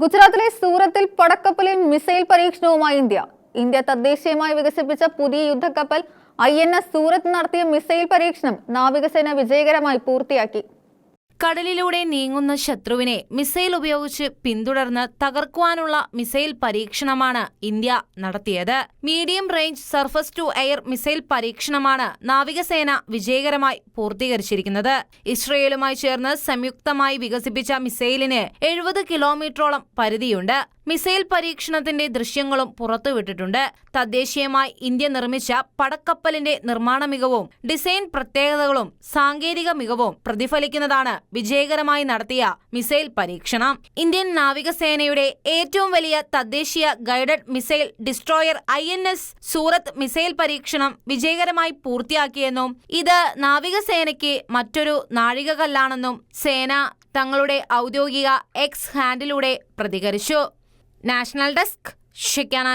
ഗുജറാത്തിലെ സൂറത്തിൽ പടക്കപ്പലിൽ മിസൈൽ പരീക്ഷണവുമായി ഇന്ത്യ. ഇന്ത്യ തദ്ദേശീയമായി വികസിപ്പിച്ച പുതിയ യുദ്ധക്കപ്പൽ ഐ എൻ എസ് സൂറത്ത് നടത്തിയ മിസൈൽ പരീക്ഷണം നാവികസേന വിജയകരമായി പൂർത്തിയാക്കി. കടലിലൂടെ നീങ്ങുന്ന ശത്രുവിനെ മിസൈൽ ഉപയോഗിച്ച് പിന്തുടർന്ന് തകർക്കുവാനുള്ള മിസൈൽ പരീക്ഷണമാണ് ഇന്ത്യ നടത്തിയത്. Medium range surface to air missile പരീക്ഷണമാണ് നാവികസേന വിജയകരമായി പൂർത്തീകരിച്ചിരിക്കുന്നത്. ഇസ്രയേലുമായി ചേർന്ന് സംയുക്തമായി വികസിപ്പിച്ച മിസൈലിന് എഴുപത് കിലോമീറ്ററോളം പരിധിയുണ്ട്. മിസൈൽ പരീക്ഷണത്തിന്റെ ദൃശ്യങ്ങളും പുറത്തുവിട്ടിട്ടുണ്ട്. തദ്ദേശീയമായി ഇന്ത്യ നിർമ്മിച്ച പടക്കപ്പലിന്റെ നിർമ്മാണ മികവും ഡിസൈൻ പ്രത്യേകതകളും സാങ്കേതിക മികവും പ്രതിഫലിക്കുന്നതാണ് വിജയകരമായി നടത്തിയ മിസൈൽ പരീക്ഷണം. ഇന്ത്യൻ നാവികസേനയുടെ ഏറ്റവും വലിയ തദ്ദേശീയ guided missile destroyer I N S Surat missile പരീക്ഷണം വിജയകരമായി പൂർത്തിയാക്കിയെന്നും ഇത് നാവികസേനയ്ക്ക് മറ്റൊരു നാഴികകല്ലാണെന്നും സേന തങ്ങളുടെ ഔദ്യോഗിക എക്സ് ഹാൻഡിലൂടെ പ്രതികരിച്ചു. National desk ഷിക്കാന